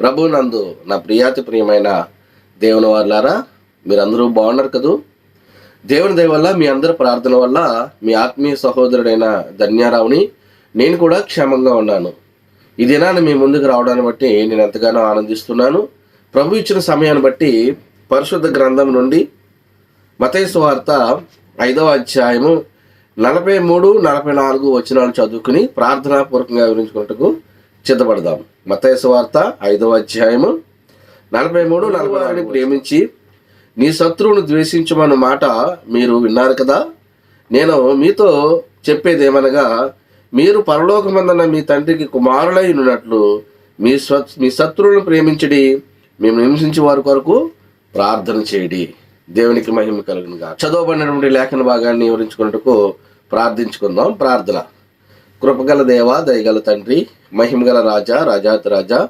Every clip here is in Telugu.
ప్రభు నందు నా ప్రియాతి ప్రియమైన దేవుని వాళ్ళారా మీరందరూ బాగున్నారు కదూ? దేవుని దయ వల్ల మీ అందరి ప్రార్థన వల్ల మీ ఆత్మీయ సహోదరుడైన ధన్యారావుని నేను కూడా క్షేమంగా ఉన్నాను. ఈ దినాన్ని మీ ముందుకు రావడాన్ని బట్టి నేను ఎంతగానో ఆనందిస్తున్నాను. ప్రభు ఇచ్చిన సమయాన్ని బట్టి పరిశుద్ధ గ్రంథం నుండి మతేశ్వార్త ఐదవ అధ్యాయము నలభై మూడు నలభై నాలుగు వచనాలు చదువుకుని ప్రార్థనాపూర్వకంగా వివరించుకున్నట్టుకు సిద్ధపడదాం. మతేసు వార్త ఐదవ అధ్యాయము నలభై మూడు నలభై నాలుగు ప్రేమించి నీ శత్రువును ద్వేషించమన్న మాట మీరు విన్నారు కదా? నేను మీతో చెప్పేదేమనగా మీరు పరలోకమందన మీ తండ్రికి కుమారులై ఉన్నట్లు మీ స్వ మీ శత్రువులను ప్రేమించడి మేము హింసించే వారి కొరకు ప్రార్థన చేయడి. దేవునికి మహిమ కలుగునుగా చదవబడినటువంటి లేఖన భాగాన్ని వివరించుకున్నట్టుకు ప్రార్థించుకుందాం. ప్రార్థన. కృపగల దేవ దయగల తండ్రి మహిమగల రాజా రాజాతి రాజా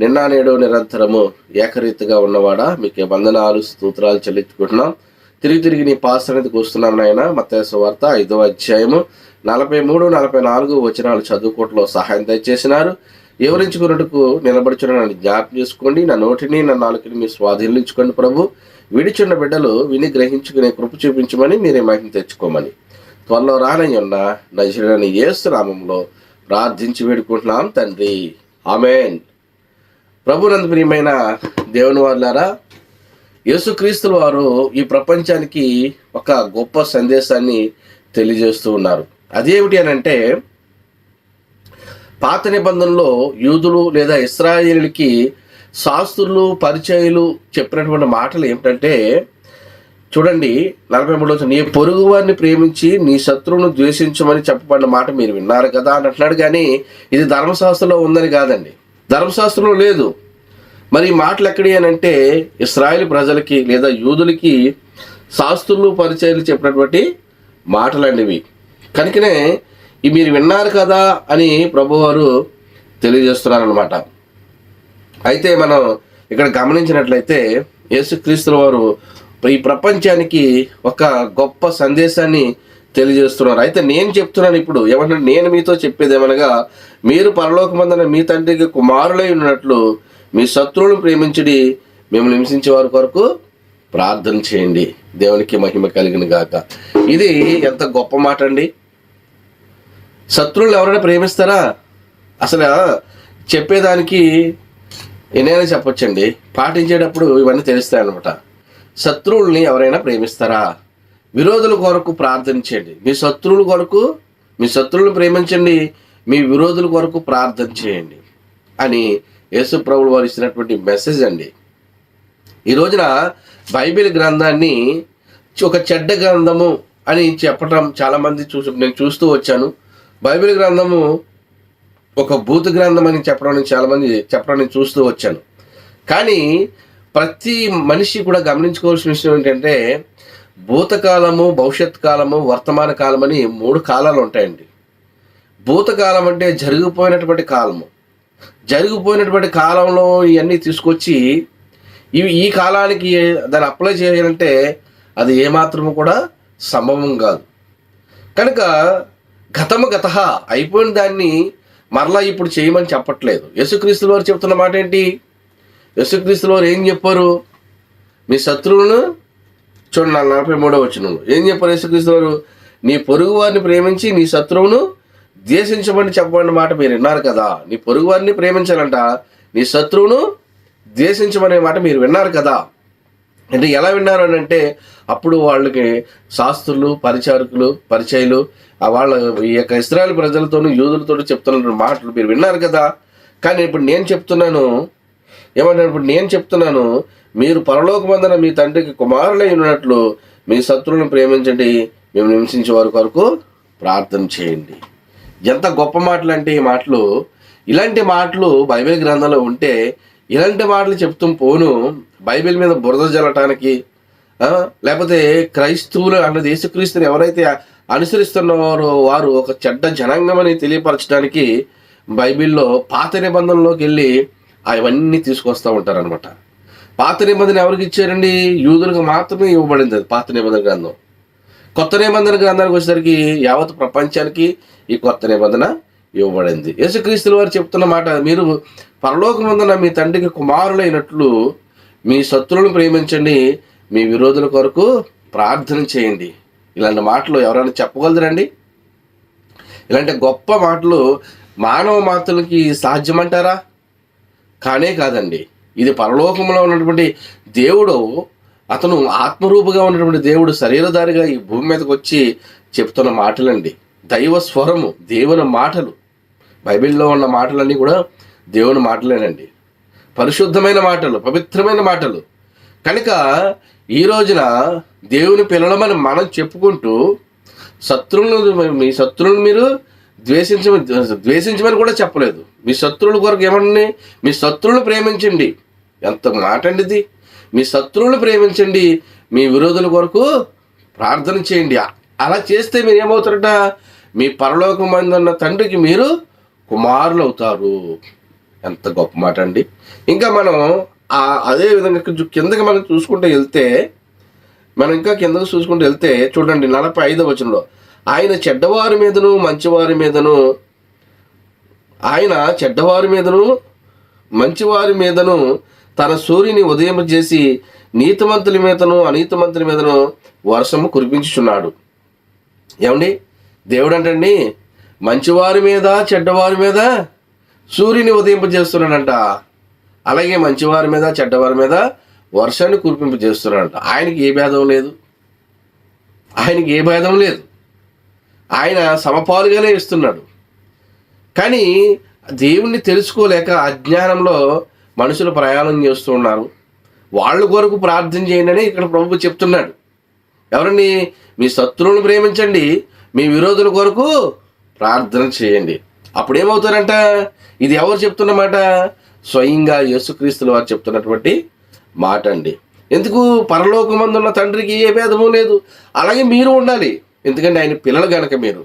నిన్న నేడు నిరంతరము ఏకరీతిగా ఉన్నవాడా మీకే వందనాలు స్తోత్రాలు చెల్లించుకుంటున్నాం. తిరిగి తిరిగి నీ పాసనదికి వస్తున్నాం నాయన. మత్తేసు వార్త ఐదో అధ్యాయము. నలభై మూడు నలభై నాలుగు వచనాలు చదువుకోవట్లో సహాయం దయచేసినారు. వివరించుకున్నట్టుకు నిలబడుచున్న నన్ను జ్ఞాపం చేసుకోండి. నా నోటిని నా నాలుకని మీ స్వాధీనించుకోండి ప్రభు. విడిచున్న బిడ్డలు విని గ్రహించుకునే కృప చూపించమని మీరే మహిమ తెచ్చుకోమని. త్వరలో రానయ్యున్న నజరుడని యేసు నామంలో ప్రార్థించి వేడుకుంటున్నాం తండ్రి. ఆమెన్. ప్రభునందు ప్రియమైన దేవుని వారులారా యేసుక్రీస్తుల వారు ఈ ప్రపంచానికి ఒక గొప్ప సందేశాన్ని తెలియజేస్తూ ఉన్నారు. అదేమిటి అని అంటే పాత నిబంధనలో యూదులు లేదా ఇస్రాయేలీలకి శాస్త్రులు పరిచయులు చెప్పినటువంటి మాటలు ఏమిటంటే చూడండి నలభై మూడు నీ పొరుగు వారిని ప్రేమించి నీ శత్రువును ద్వేషించమని చెప్పబడిన మాట మీరు విన్నారు కదా? అని అంటున్నాడు. కానీ ఇది ధర్మశాస్త్రంలో ఉందని కాదండి. ధర్మశాస్త్రంలో లేదు. మరి ఈ మాటలు ఎక్కడి అని అంటే ఇస్రాయేల్ ప్రజలకి లేదా యూదులకి శాస్త్రులు పరిచయాలు చెప్పినటువంటి మాటలండి ఇవి కనుకనే ఇవి మీరు విన్నారు కదా? అని ప్రభువారు తెలియజేస్తున్నారనమాట అయితే మనం ఇక్కడ గమనించినట్లయితే యేసుక్రీస్తుల వారు ఈ ప్రపంచానికి ఒక గొప్ప సందేశాన్ని తెలియజేస్తున్నారు. అయితే నేను చెప్తున్నాను ఇప్పుడు ఏమంటే నేను మీతో చెప్పేది ఏమనగా మీరు పరలోకమందన మీ తండ్రికి కుమారులై ఉన్నట్లు మీ శత్రువులను ప్రేమించడి మేము హింసించే వారి కొరకు ప్రార్థన చేయండి. దేవునికి మహిమ కలిగిన గాక. ఇది ఎంత గొప్ప మాట అండి శత్రువులు ఎవరైనా ప్రేమిస్తారా? అసలు చెప్పేదానికి ఎన్నైనా చెప్పొచ్చండి. పాటించేటప్పుడు ఇవన్నీ తెలుస్తాయి అనమాట శత్రువుల్ని ఎవరైనా ప్రేమిస్తారా? విరోధుల కొరకు ప్రార్థించండి. మీ శత్రువుల కొరకు మీ శత్రువులను ప్రేమించండి. మీ విరోధుల కొరకు ప్రార్థన చేయండి. అని యేసు ప్రభులు వారు ఇచ్చినటువంటి మెసేజ్ అండి. ఈ రోజున బైబిల్ గ్రంథాన్ని ఒక చెడ్డ గ్రంథము అని చెప్పడం చాలామంది చూసి నేను చూస్తూ వచ్చాను. బైబిల్ గ్రంథము ఒక భూత గ్రంథం అని చెప్పడం నేను చాలామంది చెప్పడం నేను చూస్తూ వచ్చాను. కానీ ప్రతి మనిషి కూడా గమనించుకోవాల్సిన విషయం ఏంటంటే భూతకాలము భవిష్యత్ కాలము వర్తమాన కాలం అని మూడు కాలాలు ఉంటాయండి. భూతకాలం అంటే జరిగిపోయినటువంటి కాలము. జరిగిపోయినటువంటి కాలంలో ఇవన్నీ తీసుకొచ్చి ఇవి ఈ కాలానికి దాన్ని అప్లై చేయాలంటే అది ఏమాత్రము కూడా సంభవం కాదు. కనుక గతము గత అయిపోయిన దాన్ని మరలా ఇప్పుడు చేయమని చెప్పట్లేదు. యేసుక్రీస్తుల వారు చెప్తున్న మాట ఏంటి? యేసుక్రీస్తుల వారు ఏం చెప్పారు? మీ శత్రువులను చూడండి నా నలభై మూడో వచ్చిన ఏం చెప్పారు యేసుక్రీస్తు వారు? నీ పొరుగు వారిని ప్రేమించి నీ శత్రువును ద్వేషించమని చెప్పమని మాట మీరు విన్నారు కదా. నీ పొరుగు వారిని ప్రేమించాలంట నీ శత్రువును ద్వేషించమనే మాట మీరు విన్నారు కదా. అంటే ఎలా విన్నారు అని అంటే అప్పుడు వాళ్ళకి శాస్త్రులు పరిచారకులు పరిచయలు వాళ్ళ ఈ యొక్క ఇస్రాయల్ ప్రజలతోనూ యూదులతో చెప్తున్న మాటలు మీరు విన్నారు కదా. కానీ ఇప్పుడు నేను చెప్తున్నాను ఏమంటే ఇప్పుడు నేను చెప్తున్నాను మీరు పరలోకమందన మీ తండ్రికి కుమారులై ఉన్నట్లు మీ శత్రువులను ప్రేమించండి మేము హింసించే వారి కొరకు ప్రార్థన చేయండి. ఎంత గొప్ప మాటలు అంటే ఈ మాటలు. ఇలాంటి మాటలు బైబిల్ గ్రంథంలో ఉంటే ఇలాంటి మాటలు చెప్తూ పోను బైబిల్ మీద బురద జల్లటానికి లేకపోతే క్రైస్తవులు అన్నది యేసుక్రీస్తుని ఎవరైతే అనుసరిస్తున్న వారు ఒక చెడ్డ జనాంగమని తెలియపరచడానికి బైబిల్లో పాత నిబంధనలోకి వెళ్ళి అవన్నీ తీసుకొస్తూ ఉంటారనమాట పాత నిబంధన ఎవరికి ఇచ్చారండి? యూదులకు మాత్రమే ఇవ్వబడింది అది పాత నిబంధన గ్రంథం. కొత్త నిబంధన గ్రంథానికి వచ్చేసరికి యావత్ ప్రపంచానికి ఈ కొత్త నిబంధన ఇవ్వబడింది. యేసుక్రీస్తుల వారు చెప్తున్న మాట మీరు పరలోకమందున మీ తండ్రికి కుమారులైనట్లు మీ శత్రువులను ప్రేమించండి మీ విరోధుల కొరకు ప్రార్థన చేయండి. ఇలాంటి మాటలు ఎవరైనా చెప్పగలరండి ఇలాంటి గొప్ప మాటలు మానవ మాతలకి సాధ్యమంటారా? కానే కాదండి. ఇది పరలోకంలో ఉన్నటువంటి దేవుడు అతను ఆత్మరూపుగా ఉన్నటువంటి దేవుడు శరీరధారిగా ఈ భూమి మీదకి వచ్చి చెప్తున్న మాటలండి. దైవ స్వరము దేవుని మాటలు. బైబిల్లో ఉన్న మాటలన్నీ కూడా దేవుని మాటలేనండి. పరిశుద్ధమైన మాటలు పవిత్రమైన మాటలు. కనుక ఈ రోజున దేవుని పిల్లలమని మనం చెప్పుకుంటూ శత్రువులను మీ శత్రువులను మీరు ద్వేషించమని ద్వేషించమని కూడా చెప్పలేదు. మీ శత్రువుల కొరకు ఏమన్నా మీ శత్రువులను ప్రేమించండి. ఎంత మాటండి ఇది? మీ శత్రువులను ప్రేమించండి. మీ విరోధుల కొరకు ప్రార్థన చేయండి. అలా చేస్తే మీరు ఏమవుతారట? మీ పరలోకం మందున్న తండ్రికి మీరు కుమారులు అవుతారు ఎంత గొప్ప మాట అండి. ఇంకా మనం అదే విధంగా కొంచెం కిందకి మనం చూసుకుంటూ వెళ్తే మనం ఇంకా కిందకు చూసుకుంటూ వెళ్తే చూడండి నలభై ఐదవ వచనంలో ఆయన చెడ్డవారి మీదను మంచివారి మీదను ఆయన చెడ్డవారి మీదను మంచివారి మీదను తన సూర్యుని ఉదయం చేసి నీతిమంతుల మీదను అనీతిమంతుల మీదను వర్షము కురిపించుచున్నాడు. ఏమండి? దేవుడు అంటండి మంచివారి మీద చెడ్డవారి మీద సూర్యుని ఉదయింపజేస్తున్నాడంట. అలాగే మంచివారి మీద చెడ్డవారి మీద వర్షాన్ని కురిపింపజేస్తున్నాడంట ఆయనకి ఏ భేదం లేదు. ఆయనకి ఏ భేదం లేదు. ఆయన సమపాలుగానే ఇస్తున్నాడు కానీ దేవుణ్ణి తెలుసుకోలేక అజ్ఞానంలో మనుషులు ప్రయాణం చేస్తూ ఉన్నారు. వాళ్ళ కొరకు ప్రార్థన చేయండి ఇక్కడ ప్రభు చెప్తున్నాడు. ఎవరండి? మీ శత్రువులను ప్రేమించండి. మీ విరోధుల కొరకు ప్రార్థన చేయండి. అప్పుడు ఏమవుతారంట ఇది ఎవరు చెప్తున్నమాట స్వయంగా యేసుక్రీస్తుల వారు చెప్తున్నటువంటి మాట అండి ఎందుకు? పరలోకమందున్న తండ్రికి ఏ భేదము లేదు. అలాగే మీరు ఉండాలి. ఎందుకంటే ఆయన పిల్లలు గనక మీరు.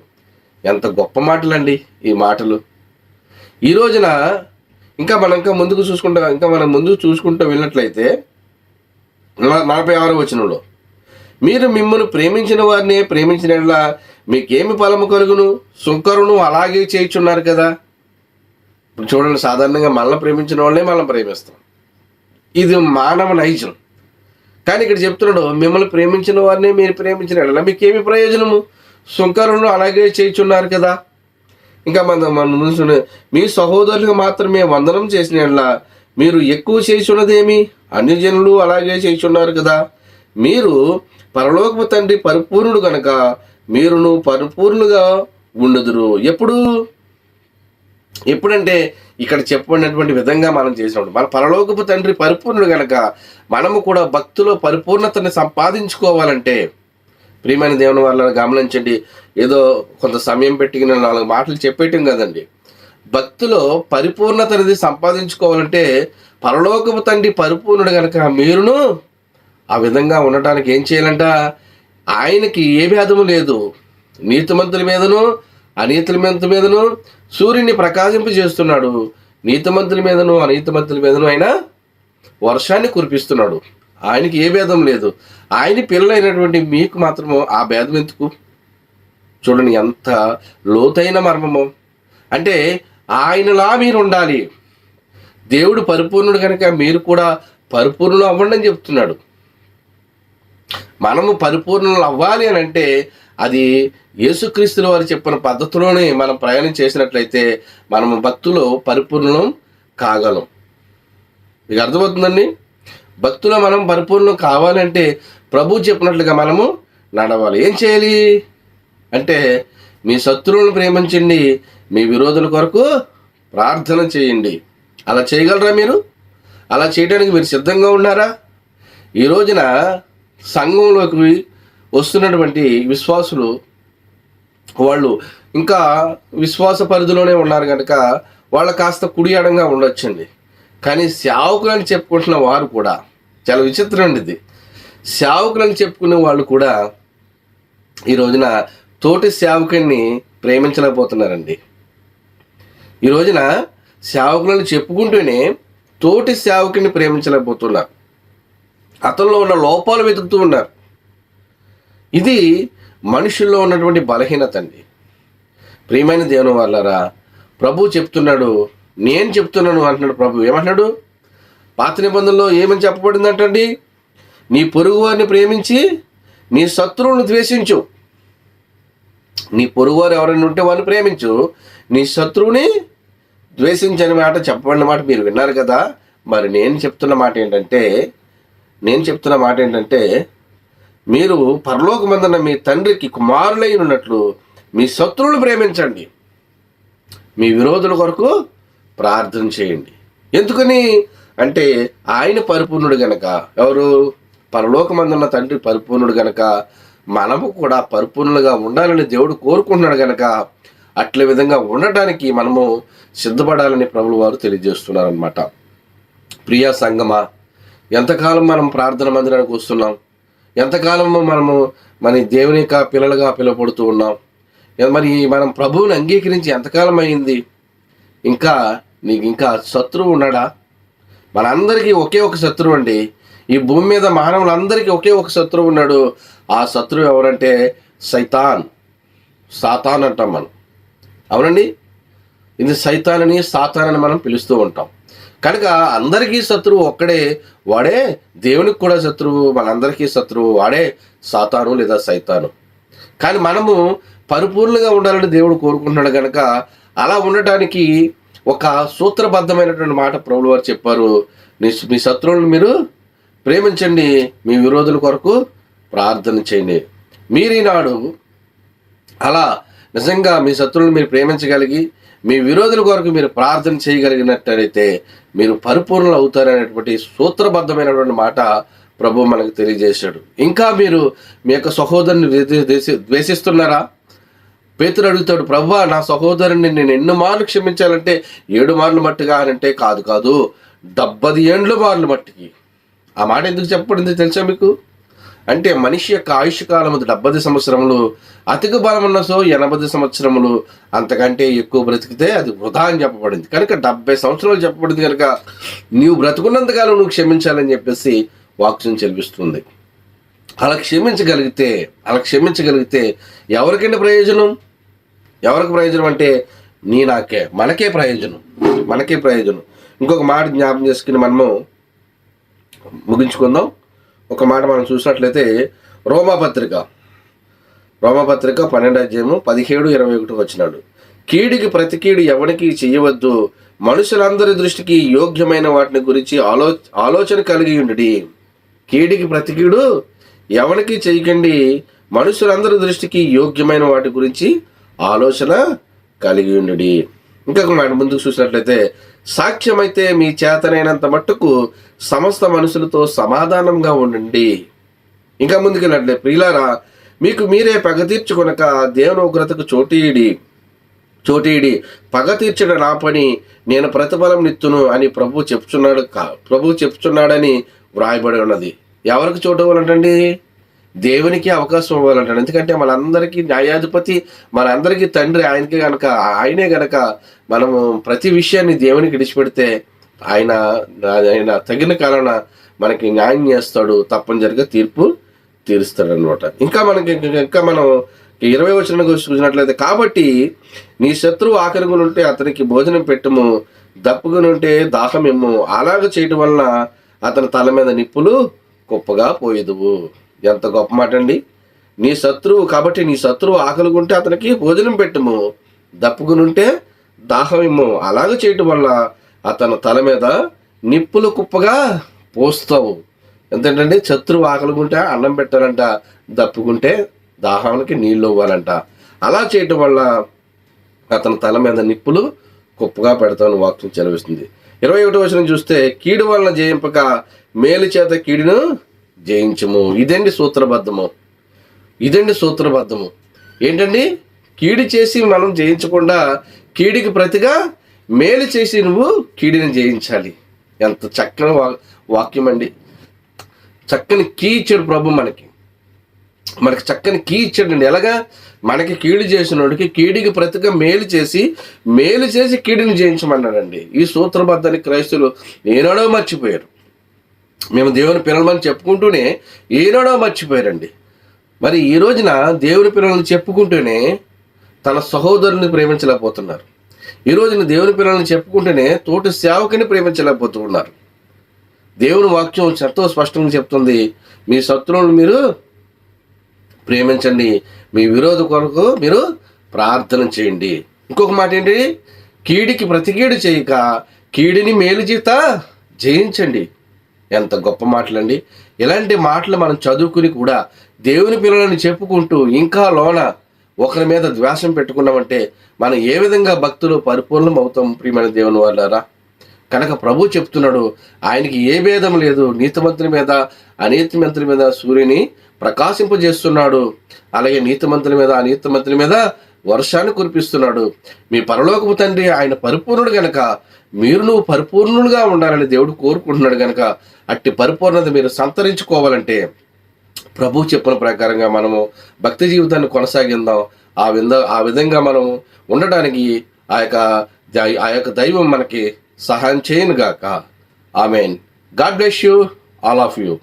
ఎంత గొప్ప మాటలండి ఈ మాటలు. ఈ రోజున ఇంకా మనం ఇంకా ముందుకు చూసుకుంటా ఇంకా మనం ముందుకు చూసుకుంటూ వెళ్ళినట్లయితే నలభై ఆరో వచనంలో మీరు మిమ్మల్ని ప్రేమించిన వారిని ప్రేమించిన మీకేమి ఫలము కలుగును? సుంకరును అలాగే చేయుచున్నారు కదా. చూడండి సాధారణంగా మనల్ని ప్రేమించిన వాళ్ళే మనం ప్రేమిస్తాం. ఇది మానవ నైజం. కానీ ఇక్కడ చెప్తున్నాడు మిమ్మల్ని ప్రేమించిన వారిని మీరు ప్రేమించిన వాళ్ళ. మీకేమి ప్రయోజనము? సుంకరులను అలాగే చేయుచున్నారు కదా. ఇంకా మన మన ముందు మీ సహోదరులకు మాత్రమే వందనం చేసిన మీరు ఎక్కువ చేయుచున్నదేమి? అన్ని జనులు అలాగే చేయుచున్నారు కదా. మీరు పరలోకపు తండ్రి పరిపూర్ణుడు కనుక మీరును పరిపూర్ణుగా ఉండదురు. ఎప్పుడు? ఎప్పుడంటే ఇక్కడ చెప్పబడినటువంటి విధంగా మనం చేసినప్పుడు మన పరలోకపు తండ్రి పరిపూర్ణుడు కనుక మనము కూడా భక్తిలో పరిపూర్ణతని సంపాదించుకోవాలంటే ప్రియమైన దేవుని వాళ్ళని గమనించండి. ఏదో కొంత సమయం పెట్టి నేను నాలుగు మాటలు చెప్పేయటం కదండి. భక్తిలో పరిపూర్ణత అనేది సంపాదించుకోవాలంటే పరలోకపు తండ్రి పరిపూర్ణుడు కనుక మీరును ఆ విధంగా ఉండటానికి ఏం చేయాలంట? ఆయనకి ఏ భేదము లేదు. నీతిమంతుల మీదను అనీతుల మీద మీదను సూర్యుని ప్రకాశింపజేస్తున్నాడు నీతిమంతుల మీదను అనీతిమంతుల మీదను ఆయన వర్షాన్ని కురిపిస్తున్నాడు. ఆయనకి ఏ భేదం లేదు. ఆయన పిల్లలైనటువంటి మీకు మాత్రము ఆ భేదం ఎందుకు? చూడండి ఎంత లోతైన మర్మము. అంటే ఆయనలా మీరు ఉండాలి. దేవుడు పరిపూర్ణుడు కనుక మీరు కూడా పరిపూర్ణులు అవ్వండి అని చెప్తున్నాడు. మనము పరిపూర్ణులు అవ్వాలి అని అంటే అది యేసుక్రీస్తుల వారు చెప్పిన పద్ధతిలోనే మనం ప్రయాణం చేసినట్లయితే మనము భక్తులు పరిపూర్ణం కాగలం. మీకు అర్థమవుతుందండి? భక్తులు మనం పరిపూర్ణం కావాలంటే ప్రభు చెప్పినట్లుగా మనము నడవాలి. ఏం చేయాలి? అంటే మీ శత్రువులను ప్రేమించండి మీ విరోధుల కొరకు ప్రార్థన చేయండి. అలా చేయగలరా మీరు? అలా చేయడానికి మీరు సిద్ధంగా ఉన్నారా? ఈ రోజున సంఘంలోకి వస్తున్నటువంటి విశ్వాసులు వాళ్ళు ఇంకా విశ్వాస పరిధిలోనే ఉన్నారు కనుక వాళ్ళు కాస్త కుడి అడంగా ఉండొచ్చండి. కానీ సేవకులని చెప్పుకుంటున్న వారు కూడా చాలా విచిత్రం అండి ఇది. సేవకులని చెప్పుకునే వాళ్ళు కూడా ఈ రోజున తోటి సేవకుడిని ప్రేమించలేకపోతున్నారండి. ఈ రోజున సేవకులను చెప్పుకుంటూనే తోటి సేవకుని ప్రేమించలేకపోతున్నారు. అతనిలో ఉన్న లోపాలు వెతుకుతూ ఉన్నారు. ఇది మనుషుల్లో ఉన్నటువంటి బలహీనత అండి. ప్రియమైన దేవుని వాళ్ళరా ప్రభు చెప్తున్నాడు నేను చెప్తున్నాను అంటున్నాడు ప్రభు. ఏమంటున్నాడు? పాత నిబంధనలో ఏమని చెప్పబడింది అంటండి నీ పొరుగువారిని ప్రేమించి నీ శత్రువులను ద్వేషించు. నీ పొరుగువారు ఎవరైనా ఉంటే వారిని ప్రేమించు. నీ శత్రువుని ద్వేషించని మాట చెప్పబడిన మాట మీరు విన్నారు కదా. మరి నేను చెప్తున్న మాట ఏంటంటే నేను చెప్తున్న మాట ఏంటంటే మీరు పరలోకమందున మీ తండ్రికి కుమారులై ఉన్నట్లు మీ శత్రువులు ప్రేమించండి. మీ విరోధుల కొరకు ప్రార్థన చేయండి. ఎందుకని? అంటే ఆయన పరిపూర్ణుడు గనక. ఎవరు? పరలోకమందున్న తండ్రి పరిపూర్ణుడు గనక. మనము కూడా పరిపూర్ణులుగా ఉండాలని దేవుడు కోరుకుంటున్నాడు గనక. అట్ల విధంగా ఉండటానికి మనము సిద్ధపడాలని ప్రభులు వారు తెలియజేస్తున్నారనమాట ప్రియా సంగమా ఎంతకాలం మనం ప్రార్థన మందిరానికి వస్తున్నాం? ఎంతకాలం మనము మన దేవుని యొక్క పిల్లలుగా పిలువబడుతూ ఉన్నాం? మరి మనం ప్రభువుని అంగీకరించి ఎంతకాలం అయింది ఇంకా నీకు ఇంకా శత్రువు ఉన్నాడా? మనందరికీ ఒకే ఒక శత్రువు అండి. ఈ భూమి మీద మానవులందరికీ ఒకే ఒక శత్రువు ఉన్నాడు. ఆ శత్రువు ఎవరంటే సైతాన్. సాతాన్ అంటాం మనం. అవునండి? ఇది సైతాన్ అని సాతాన్ అని మనం పిలుస్తూ ఉంటాం. కనుక అందరికీ శత్రువు ఒక్కడే వాడే దేవునికి కూడా శత్రువు మనందరికీ శత్రువు వాడే సాతాను లేదా సైతాను. కానీ మనము పరిపూర్ణంగా ఉండాలని దేవుడు కోరుకుంటున్నాడు కనుక అలా ఉండటానికి ఒక సూత్రబద్ధమైనటువంటి మాట ప్రభులు వారు చెప్పారు. మీ శత్రువులను మీరు ప్రేమించండి మీ విరోధుల కొరకు ప్రార్థన చేయండి. మీరు ఈనాడు అలా నిజంగా మీ శత్రువులను మీరు ప్రేమించగలిగి మీ విరోధుల కొరకు మీరు ప్రార్థన చేయగలిగినట్టయితే మీరు పరిపూర్ణలు అవుతారనేటువంటి సూత్రబద్ధమైనటువంటి మాట ప్రభు మనకు తెలియజేశాడు. ఇంకా మీరు మీ యొక్క సహోదరుని ద్వేషిస్తున్నారా? పేతురు అడుగుతాడు ప్రభా నా సహోదరుని నేను ఎన్ని మార్లు క్షమించాలంటే ఏడు మార్లు మట్టిగా అని అంటే కాదు కాదు. డెబ్బది ఏండ్లు మార్లు మట్టికి. ఆ మాట ఎందుకు చెప్పబడింది తెలుసా మీకు? అంటే మనిషి యొక్క ఆయుష్ కాలం డెబ్బై సంవత్సరములు అతికు బలం ఉన్న సో ఎనభై సంవత్సరములు అంతకంటే ఎక్కువ బ్రతికితే అది వృధా అని చెప్పబడింది. కనుక డెబ్బై సంవత్సరాలు చెప్పబడింది కనుక నీవు బ్రతుకున్నంతకాలం నువ్వు క్షమించాలని చెప్పేసి వాక్యం చెల్పిస్తుంది. అలా క్షమించగలిగితే అలా క్షమించగలిగితే ఎవరికండి ప్రయోజనం? ఎవరికి ప్రయోజనం అంటే నీ నాకే మనకే ప్రయోజనం మనకే ప్రయోజనం. ఇంకొక మాట జ్ఞాపం చేసుకుని మనము ముగించుకుందాం. ఒక మాట మనం చూసినట్లయితే రోమాపత్రిక రోమపత్రిక పన్నెండు అధ్యాయము పదిహేడు ఇరవై ఒకటి వచ్చినాడు కీడికి ప్రతి కీడు ఎవరికి చేయవద్దు. మనుషులందరి దృష్టికి యోగ్యమైన వాటిని గురించి ఆలో ఆలోచన కలిగి ఉండి కీడికి ప్రతి కీడు ఎవరికి చేయకండి. మనుషులందరి దృష్టికి యోగ్యమైన వాటి గురించి ఆలోచన కలిగి ఉండి ఇంకొక మాట ముందుకు చూసినట్లయితే సాక్ష్యమైతే మీ చేతనైనంత మట్టుకు సమస్త మనుషులతో సమాధానంగా ఉండండి. ఇంకా ముందుకు వెళ్ళండి. ప్రియులారా మీకు మీరే పగ తీర్చుకొనక దేవుని ఉగ్రతకు చోటీడి. చోటీడి. పగ తీర్చడం నా పని నేను ప్రతిఫలం నిత్తును అని ప్రభు చెప్తున్నాడు కా ప్రభు చెప్తున్నాడని వ్రాయబడి ఉన్నది. ఎవరికి చోటు ఇవ్వాలంటండి దేవునికి అవకాశం ఇవ్వాలంటాడు. ఎందుకంటే మనందరికీ న్యాయాధిపతి మనందరికీ తండ్రి ఆయనకి గనక ఆయనే గనక మనము ప్రతి విషయాన్ని దేవునికి విడిచిపెడితే ఆయన ఆయన తగిన కాలాన మనకి న్యాయం చేస్తాడు తప్పనిసరిగా తీర్పు తీరుస్తాడు అనమాట ఇంకా మనకి ఇంకా మనం ఇరవై వచ్చిన చూసినట్లయితే కాబట్టి నీ శత్రువు ఆకలిగా ఉంటే అతనికి భోజనం పెట్టము దప్పుగా ఉంటే దాహం ఇమ్ము. అలాగ చేయటం వలన అతని తల మీద నిప్పులు గొప్పగా పోయేదువు. ఎంత గొప్ప మాట అండి నీ శత్రువు కాబట్టి నీ శత్రువు ఆకలిగుంటే అతనికి భోజనం పెట్టము. దప్పుకునుంటే దాహం ఇమ్ము అలాగ చేయటం వల్ల అతని తల మీద నిప్పులు కుప్పగా పోస్తావు. ఎందుకంటే శత్రువు ఆకలిగుంటే అన్నం పెట్టాలంట దప్పుకుంటే దాహానికి నీళ్ళు ఇవ్వాలంట. అలా చేయటం వల్ల అతని తల మీద నిప్పులు కుప్పగా పెడతాను వాక్యం చదివిస్తుంది ఇరవై ఒకటి వచనం చూస్తే కీడు వలన జయింపక మేలు చేత కీడును జయించము. ఇదండి సూత్రబద్ధము? ఇదండి సూత్రబద్ధము? ఏంటండి? కీడు చేసి మనం జయించకుండా కీడికి ప్రతిగా మేలు చేసి నువ్వు కీడిని జయించాలి. ఎంత చక్కని వా వాక్యం అండి చక్కని కీ ఇచ్చాడు ప్రభు మనకి. మనకి చక్కని కీ ఇచ్చాడండి. ఎలాగా? మనకి కీడు చేసినోడికి కీడికి ప్రతిగా మేలు చేసి మేలు చేసి కీడిని జయించమన్నాడండి. ఈ సూత్రబద్ధాన్ని క్రైస్తులు ఏనాడో మర్చిపోయారు. మేము దేవుని పిల్లలమని చెప్పుకుంటూనే ఏనాడో మర్చిపోయారండి. మరి ఈ రోజున దేవుని పిల్లలను చెప్పుకుంటూనే తన సహోదరుని ప్రేమించలేకపోతున్నారు. ఈ రోజున దేవుని పిల్లలను చెప్పుకుంటూనే తోటి సేవకుని ప్రేమించలేకపోతూ ఉన్నారు దేవుని వాక్యం ఎంతో స్పష్టంగా చెప్తుంది. మీ శత్రువులను మీరు ప్రేమించండి. మీ విరోధ కొరకు మీరు ప్రార్థన చేయండి. ఇంకొక మాట ఏంటి? కీడికి ప్రతికీడు చేయక కీడిని మేలు జీత జయించండి. ఎంత గొప్ప మాటలండి. ఇలాంటి మాటలు మనం చదువుకుని కూడా దేవుని పిల్లలని చెప్పుకుంటూ ఇంకా లోన ఒకరి మీద ద్వేషం పెట్టుకున్నామంటే మనం ఏ విధంగా భక్తులు పరిపూర్ణం అవుతాం ప్రియమైన దేవుని వాళ్ళారా కనుక ప్రభు చెప్తున్నాడు ఆయనకి ఏ భేదం లేదు. నీతిమంతుని మీద అనీతిమంతుని మీద సూర్యుని ప్రకాశింపజేస్తున్నాడు. అలాగే నీతిమంతుని మీద అనీతిమంతుని మీద వర్షాన్ని కురిపిస్తున్నాడు. మీ పరలోకపు తండ్రి ఆయన పరిపూర్ణుడు గనక మీరు నువ్వు పరిపూర్ణులుగా ఉండాలని దేవుడు కోరుకుంటున్నాడు గనక అట్టి పరిపూర్ణత మీరు సంతరించుకోవాలంటే ప్రభు చెప్పిన ప్రకారంగా మనము భక్తి జీవితాన్ని కొనసాగిందాం ఆ విధ ఆ విధంగా మనం ఉండడానికి ఆ యొక్క దై- ఆ యొక్క దైవం మనకి సహాయం చేయను గాక amen. God bless you. All of you.